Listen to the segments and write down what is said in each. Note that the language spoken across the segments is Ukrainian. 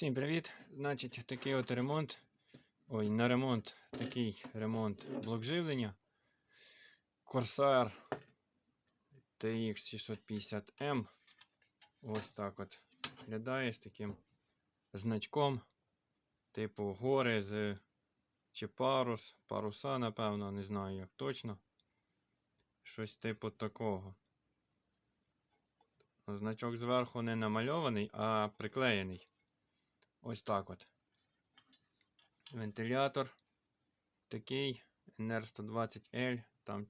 Всім привіт! Значить, такий от ремонт. Ой, на ремонт, такий ремонт блок живлення. Corsair TX650M. Ось так от виглядає з таким значком. Типу гори з чи парус, паруса, напевно, не знаю як точно. Щось типу такого. Значок зверху не намальований, а приклеєний. Ось так от. Вентилятор такий NR120L. Там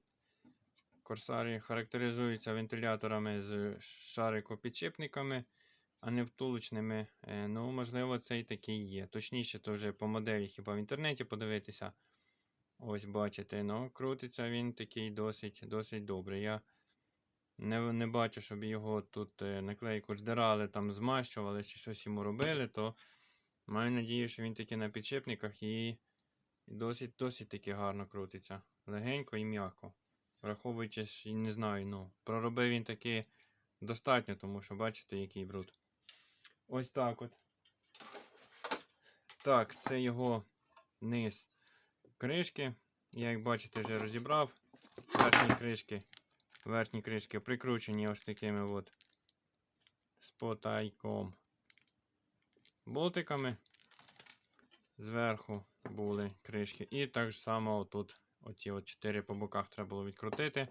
Корсарі характеризуються вентиляторами з шарикопідшипниками, а не втулочними. Е, Ну, можливо, цей такий є. Точніше, то вже по моделі хіба в інтернеті подивитися. Ось бачите, ну, крутиться він такий досить досить добрий. Я не не бачу, щоб його тут е, наклейку здирали, там змащували чи щось йому робили, то маю надію, що він таки на підшипниках і досить досить таки гарно крутиться. Легенько і м'яко. Враховуючи, що не знаю, ну, проробив він таки достатньо, тому що бачите, який бруд. Ось так от. Так, це його низ кришки. Я, як бачите, вже розібрав верхні кришки. Верхні кришки прикручені ось такими от спотайком болтиками. Зверху були кришки. І так само отут оці от 4 по боках треба було відкрутити.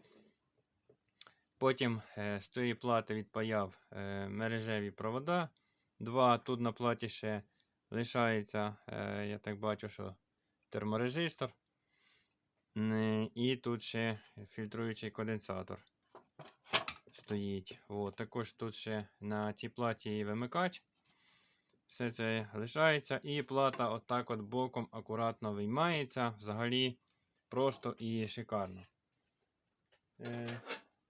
Потім е, з тої плати відпаяв е, мережеві провода. Два. Тут на платі ще лишається, е, я так бачу, що терморезистор. І тут ще фільтруючий конденсатор стоїть. От, також тут ще на тій платі вимикач. Все це лишається. І плата отак от боком акуратно виймається. Взагалі просто і шикарно. Е,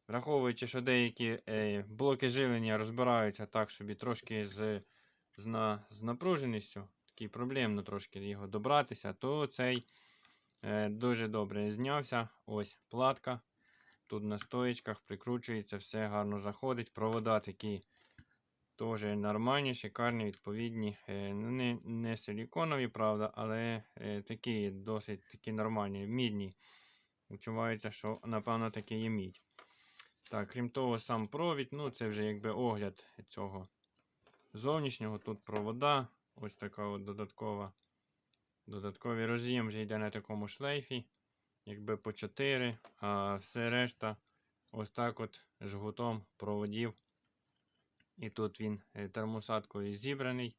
Враховуючи, що деякі е, блоки живлення розбираються так собі трошки з з, на, з напруженістю, такий проблемно трошки його добратися, то цей е, дуже добре знявся. Ось платка. Тут на стоїчках прикручується, все гарно заходить. Провода такі теж нормальні, шикарні, відповідні. Е, ну, Не не силіконові, правда, але е, такі досить такі нормальні, мідні. Відчувається, що, напевно, таке є мідь. Так, крім того, сам провід, ну це вже якби огляд цього зовнішнього. Тут провода, ось така от додаткова. Додатковий роз'єм вже йде на такому шлейфі, якби по 4, а все решта ось так от жгутом проводів. І тут він е, термосадкою зібраний.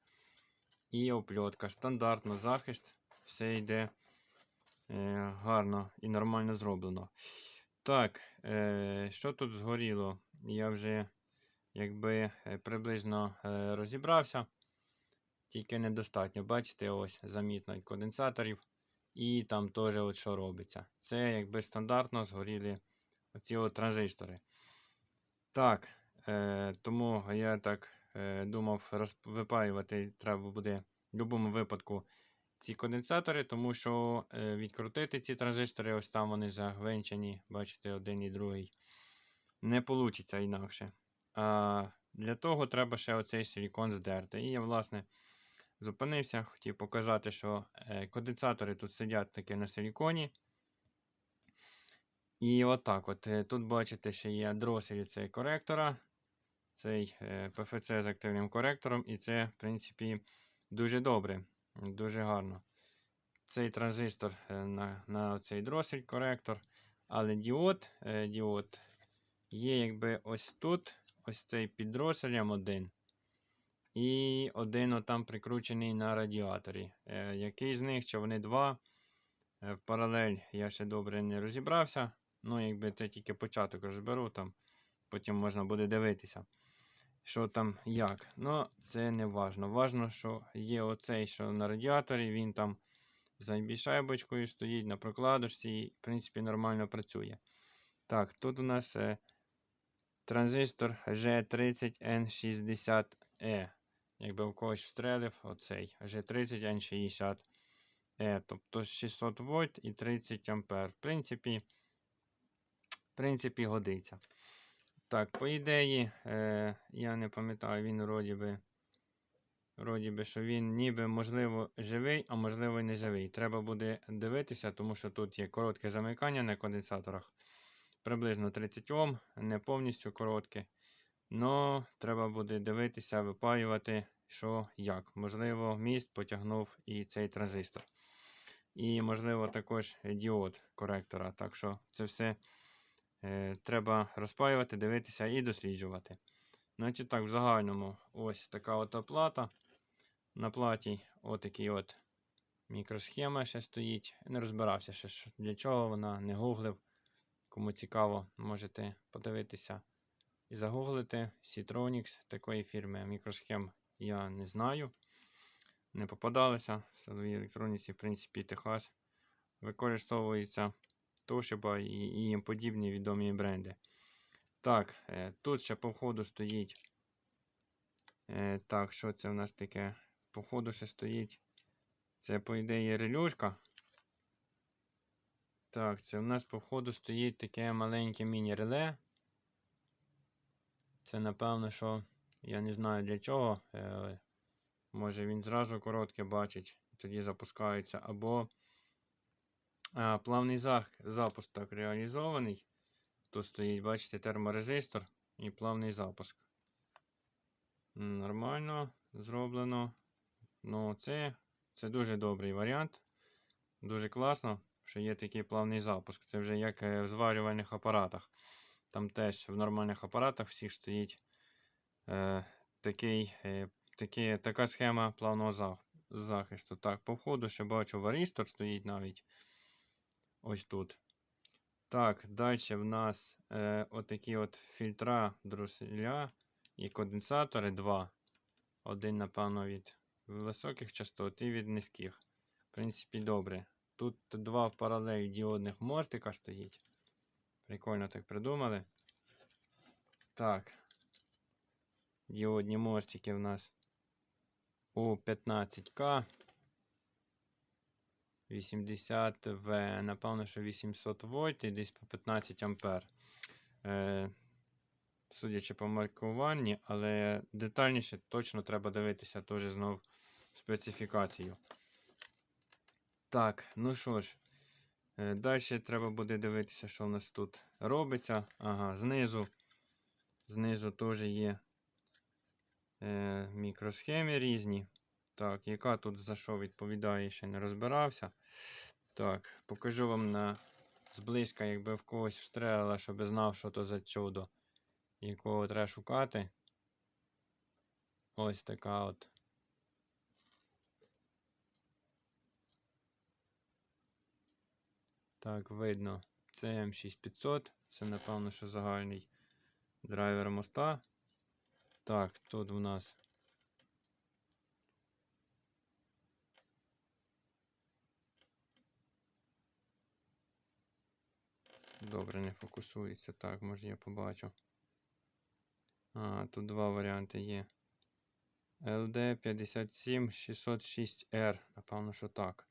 І опльотка. Стандартно захист. Все йде е, гарно і нормально зроблено. Так, е, що тут згоріло? Я вже якби е, приблизно е, розібрався. Тільки недостатньо. Бачите, ось замітно конденсаторів. І там теж от що робиться. Це якби стандартно згоріли оці от транзистори. Так, е, тому я так е, думав, випаювати треба буде в будь-якому випадку ці конденсатори, тому що е, відкрутити ці транзистори, ось там вони загвинчені, бачите, один і другий. Не вийде інакше. А для того треба ще оцей силікон здерти. І я, власне, зупинився, хотів показати, що е, конденсатори тут сидять таки на силіконі. І отак от. е, Тут, бачите, ще є дроселі цей коректора. Цей е, ПФЦ з активним коректором. І це, в принципі, дуже добре. Дуже гарно. Цей транзистор е, на на цей дросель коректор. Але діод е, діод є якби ось тут, ось цей під дроселем один. І один отам прикручений на радіаторі. Е, який з них, чи вони два? В паралель я ще добре не розібрався. Ну, якби це тільки початок розберу, там потім можна буде дивитися що там як. Ну, це не важно. Важно, що є оцей, що на радіаторі, він там за шайбочкою стоїть на прокладочці і, в принципі, нормально працює. Так, тут у нас е, транзистор G30N60E. Якби у когось встрелив оцей G30N60E. Тобто 600 вольт і 30 ампер. В принципі, в принципі, годиться. Так, по ідеї, е, я не пам'ятаю, він вроді би Вроді би, що він ніби можливо живий, а можливо і не живий. Треба буде дивитися, тому що тут є коротке замикання на конденсаторах. Приблизно 30 Ом, не повністю коротке. Но треба буде дивитися, випаювати, що як. Можливо, міст потягнув і цей транзистор. І, можливо, також діод коректора. Так що це все е, треба розпаювати, дивитися і досліджувати. Значить так, в загальному ось така от оплата. На платі отакий от мікросхема ще стоїть. Не розбирався ще, для чого вона, не гуглив. Кому цікаво, можете подивитися і загуглити. Citronics такої фірми мікросхем я не знаю. Не попадалися. В садовій електроніці, в принципі, Техас використовується Toshiba і, і подібні відомі бренди. Так, е, тут ще по входу стоїть. Е, так, що це в нас таке? По входу ще стоїть. Це, по ідеї, релюшка. Так, це в нас по входу стоїть таке маленьке міні-реле. Це, напевно, що я не знаю для чого. Е, може він зразу коротке бачить, тоді запускається. Або плавний запуск так реалізований. Тут стоїть, бачите, терморезистор і плавний запуск. Нормально зроблено. Ну, це, це дуже добрий варіант. Дуже класно, що є такий плавний запуск. Це вже як е, в зварювальних апаратах. Там теж в нормальних апаратах всіх стоїть е, такий, е, такий, така схема плавного захисту. Так, по входу ще бачу варістор стоїть навіть ось тут. Так, далі в нас е, отакі от фільтра дроселя і конденсатори два. Один, напевно, від високих частот і від низьких. В принципі, добре. Тут два в паралелі діодних мостика стоїть. Прикольно так придумали. Так. Діодні мостики в нас у 15К. 80 В, напевно, що 800 вольт і десь по 15 ампер. Е, судячи по маркуванні, але детальніше точно треба дивитися теж знов специфікацію. Так, ну що ж, е, далі треба буде дивитися, що в нас тут робиться. Ага, знизу. Знизу теж є е, мікросхеми різні. Так, яка тут за що відповідає, ще не розбирався. Так, покажу вам на зблизька, якби в когось встрелила, щоб знав, що то за чудо, якого треба шукати. Ось така от. Так, видно. Це М6500. Це, напевно, що загальний драйвер моста. Так, тут у нас Добре, не фокусується. Так, може я побачу. А, тут два варіанти є. LD 57606R. Напевно, що так.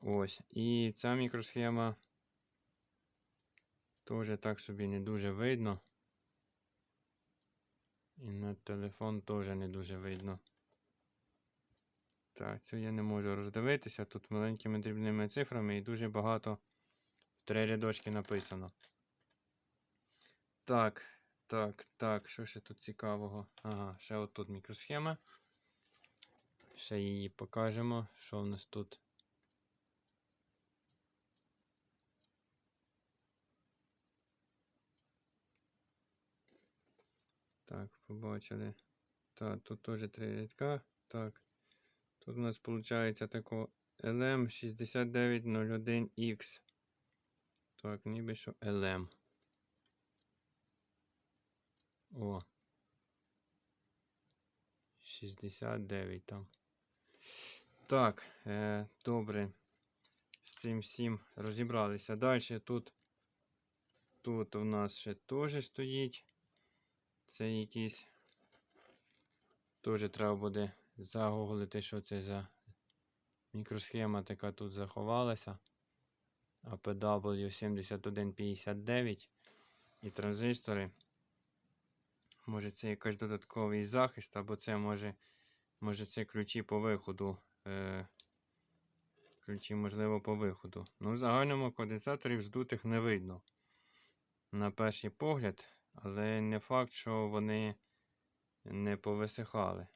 Ось. І ця мікросхема теж так собі не дуже видно. І на телефон теж не дуже видно. Так, це я не можу роздивитися. Тут маленькими дрібними цифрами і дуже багато три рядочки написано. Так, так, так, що ще тут цікавого? Ага, ще отут мікросхема. Ще її покажемо, що в нас тут. Так, побачили. Так, тут теж три рядка. Так. Тут у нас виходить тако LM6901X. Так, ніби що LM. О. 69 там. Так, е, добре. З цим всім розібралися. Далі тут. Тут у нас ще теж стоїть. Це якийсь. Теж треба буде загуглити, що це за мікросхема така тут заховалася. APW7159 і транзистори. Може це якийсь додатковий захист, або це може Може це ключі по виходу. Е, ключі, можливо, по виходу. Ну, в загальному конденсаторів здутих не видно. На перший погляд, але не факт, що вони не повисихали.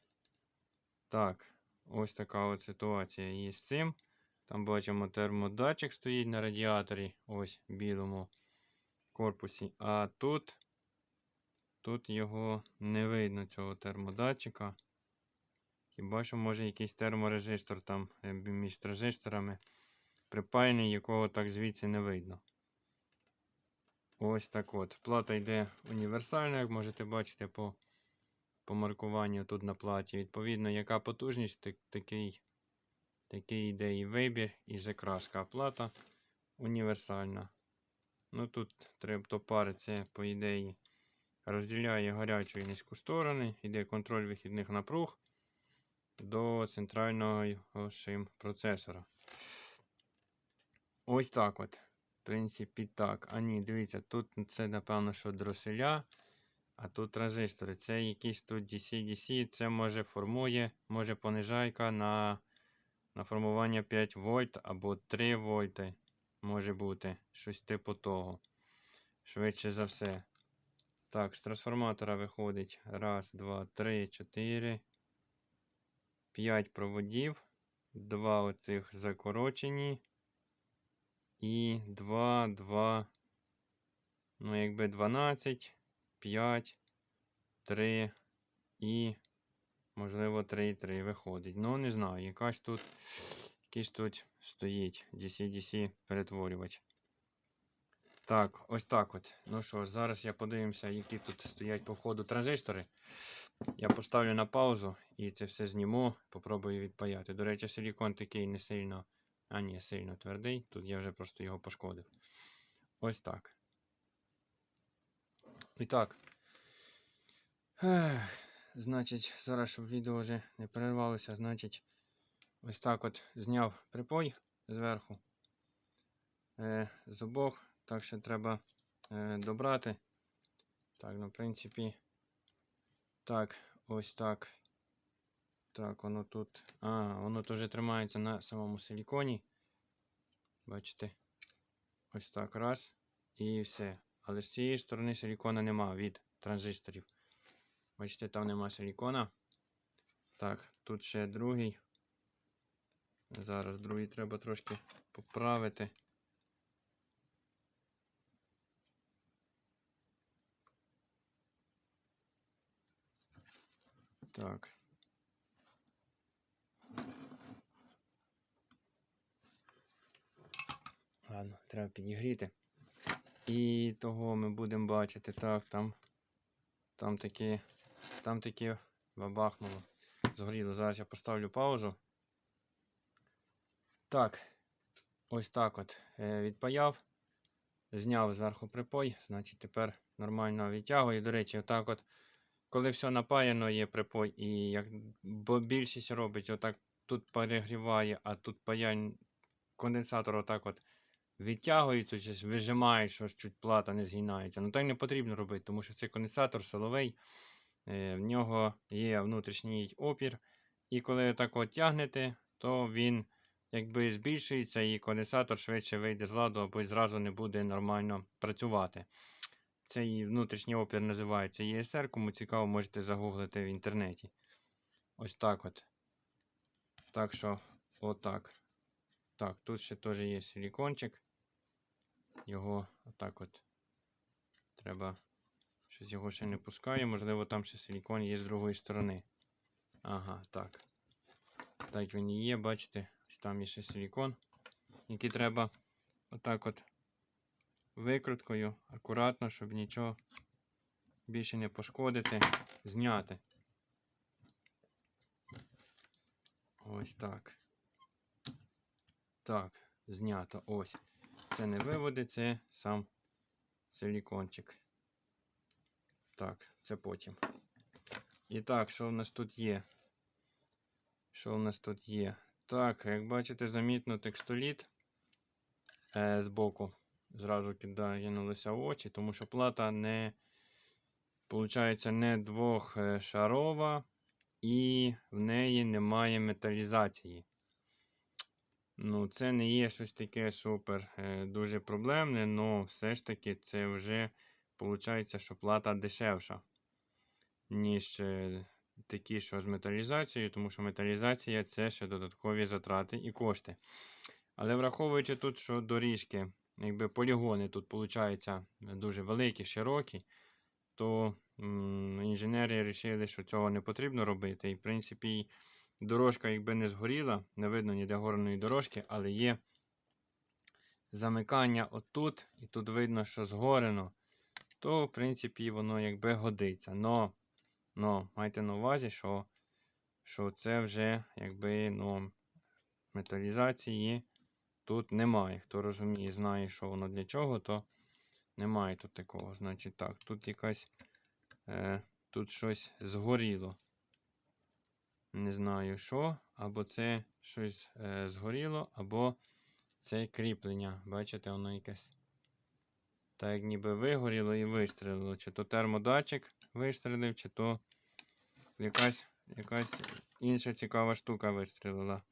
Так, ось така от ситуація із цим. Там бачимо термодатчик стоїть на радіаторі, ось в білому корпусі. А тут, тут його не видно, цього термодатчика. Хіба що може якийсь терморезистор там е, між транзисторами припаяний, якого так звідси не видно. Ось так от. Плата йде універсальна, як можете бачити по, по маркуванню тут на платі. Відповідно, яка потужність, так- такий, такий йде і вибір, і закраска. А плата універсальна. Ну тут трептопари це, по ідеї, розділяє гарячу і низьку сторони, йде контроль вихідних напруг до центрального шим процесора. Ось так от. В принципі, так. А ні, дивіться, тут це, напевно, що дроселя, а тут транзистори. Це якісь тут DC-DC, це може формує, може понижайка на, на формування 5 вольт або 3 вольти. Може бути. Щось типу того. Швидше за все. Так, з трансформатора виходить. Раз, два, три, чотири. 5 проводів. Два оцих закорочені. І 2, 2. Ну, якби 12, 5, 3 і, можливо, 3 3 виходить. Ну, не знаю, якась тут, якийсь тут стоїть DC-DC перетворювач. Так, ось так от. Ну що, зараз я подивимося, які тут стоять по ходу транзистори. Я поставлю на паузу і це все зніму, попробую відпаяти. До речі, силікон такий не сильно, а ні, сильно твердий. Тут я вже просто його пошкодив. Ось так. І так. Ех, значить, зараз, щоб відео вже не перервалося, значить, ось так от зняв припой зверху. Е, з обох. Так що треба е, добрати. Так, ну, в принципі. Так, ось так. Так, воно тут. А, воно тут вже тримається на самому силіконі. Бачите? Ось так раз. І все. Але з цієї сторони силікона нема від транзисторів. Бачите, там нема силікона. Так, тут ще другий. Зараз другий треба трошки поправити. Так. Ладно, треба підігріти. І того ми будемо бачити. Так, там. Там таке. Там таке бабахнуло. Згоріло. Зараз я поставлю паузу. Так. Ось так от. Е, відпаяв. Зняв зверху припой. Значить, тепер нормально відтягую. До речі, отак от. Коли все напаяно, є припой, і як бо більшість робить, отак тут перегріває, а тут паянь конденсатор отак от відтягується, чи вижимає, що чуть плата не згинається. Ну так не потрібно робити, тому що цей конденсатор силовий, е, в нього є внутрішній опір. І коли так от тягнете, то він якби збільшується і конденсатор швидше вийде з ладу, або зразу не буде нормально працювати. Цей внутрішній опір називається ESR, кому цікаво, можете загуглити в інтернеті. Ось так от. Так що, отак. Так, тут ще теж є силікончик. Його отак от. Треба. Щось його ще не пускає. Можливо, там ще силікон є з другої сторони. Ага, так. Так він і є, бачите, ось там є ще силікон, який треба отак от викруткою, акуратно, щоб нічого більше не пошкодити, зняти. Ось так. Так, знято. Ось. Це не виводи, це сам силікончик. Так, це потім. І так, що в нас тут є? Що в нас тут є? Так, як бачите, замітно текстоліт е, збоку зразу киданулося в очі, тому що плата не, виходить, не двохшарова, і в неї немає металізації. Ну, це не є щось таке супер е, дуже проблемне, але все ж таки це вже виходить, що плата дешевша, ніж е, такі, що з металізацією, тому що металізація це ще додаткові затрати і кошти. Але враховуючи тут, що доріжки, якби полігони тут виходить дуже великі, широкі, то інженери вирішили, що цього не потрібно робити. І, в принципі, дорожка, якби не згоріла, не видно ніде горної дорожки, але є замикання отут, і тут видно, що згорено, то, в принципі, воно якби годиться. Но, но майте на увазі, що, що це вже якби ну, металізації тут немає. Хто розуміє, знає, що воно для чого, то немає тут такого. Значить так, тут якась е, тут щось згоріло. Не знаю що, або це щось е, згоріло, або це кріплення. Бачите, воно якесь. Так, як ніби вигоріло і вистрілило. Чи то термодатчик вистрілив, чи то якась, якась інша цікава штука вистрілила.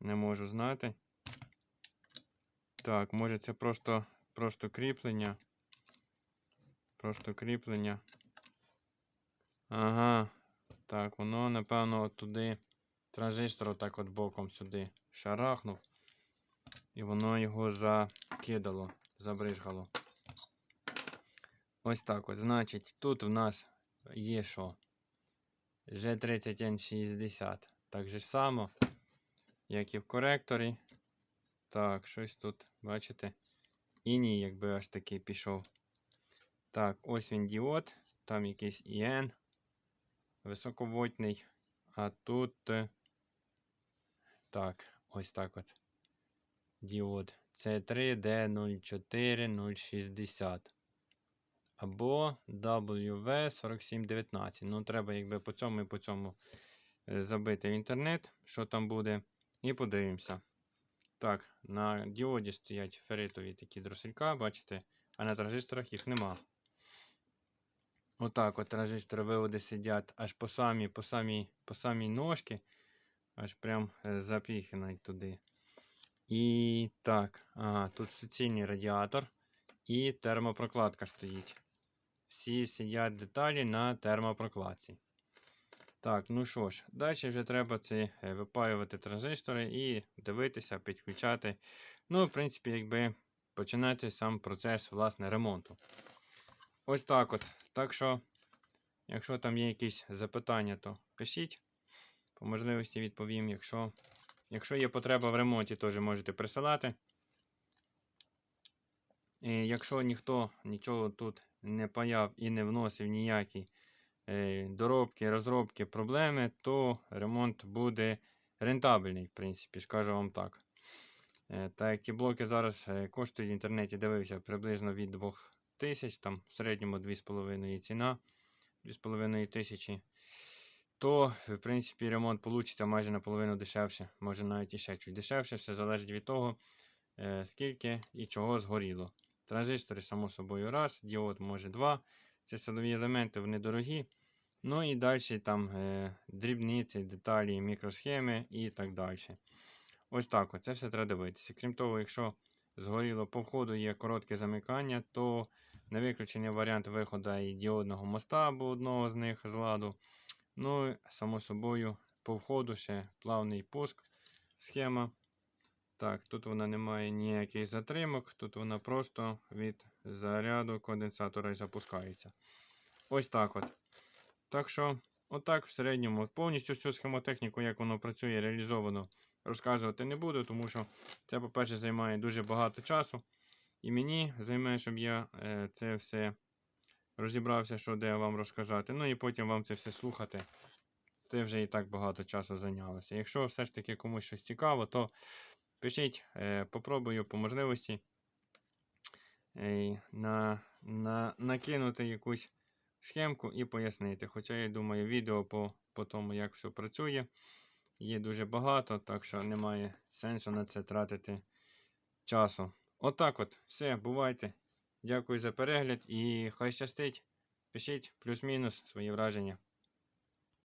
Не можу знати. Так, може це просто, просто кріплення. Просто кріплення. Ага. Так, воно, напевно, туди транзистор отак от боком сюди шарахнув. І воно його закидало, забризгало. Ось так от. Значить, тут в нас є що? G30N60. Так же само, як і в коректорі. Так, щось тут, бачите? І ні, якби аж такий пішов. Так, ось він діод. Там якийсь IN. Високовольтний. А тут. е, Так, ось так от. Діод. C3D04060. Або WV4719. Ну, треба, якби по цьому і по цьому е, забити в інтернет, що там буде. І подивимося. Так, на діоді стоять ферритові такі дроселька, бачите, а на транзисторах їх нема. Отак от транзистори виводи сидять аж по самій по самій, по самій ножки, аж прям е, туди. І так, ага, тут суцільний радіатор і термопрокладка стоїть. Всі сидять деталі на термопрокладці. Так, ну що ж, далі вже треба це е, випаювати транзистори і дивитися, підключати. Ну, в принципі, якби починати сам процес власне ремонту. Ось так от. Так що, якщо там є якісь запитання, то пишіть. По можливості відповім. Якщо якщо є потреба в ремонті, теж можете присилати. І якщо ніхто нічого тут не паяв і не вносив ніякі е, доробки, розробки, проблеми, то ремонт буде рентабельний, в принципі, скажу вам так. Е, так ті блоки зараз е, коштують в інтернеті, дивився приблизно від 2000, там в середньому 2,5 ціна, 2,5 тисячі, то, в принципі, ремонт вийде майже наполовину дешевше, може навіть і ще чуть дешевше, все залежить від того, е, скільки і чого згоріло. Транзистори, само собою, раз, діод може два. Це силові елементи, вони дорогі. Ну і далі там е, дрібниці, деталі, мікросхеми і так далі. Ось так. Це все треба дивитися. Крім того, якщо згоріло по входу є коротке замикання, то не виключений варіант виходу і діодного моста або одного з них з ладу. Ну, і само собою, по входу ще плавний пуск схема. Так, тут вона не має ніяких затримок, тут вона просто від заряду конденсатора і запускається. Ось так от. Так що, отак в середньому повністю цю схемотехніку, як воно працює, реалізовано, розказувати не буду, тому що це, по-перше, займає дуже багато часу. І мені займе, щоб я е, це все розібрався, що де вам розказати. Ну і потім вам це все слухати. Це вже і так багато часу зайнялося. Якщо все ж таки комусь щось цікаво, то пишіть, е, попробую по можливості е, на, на, накинути якусь схемку і пояснити. Хоча я думаю, відео по, по тому, як все працює, є дуже багато, так що немає сенсу на це тратити часу. Отак от, все, бувайте. Дякую за перегляд і хай щастить. Пишіть плюс-мінус свої враження.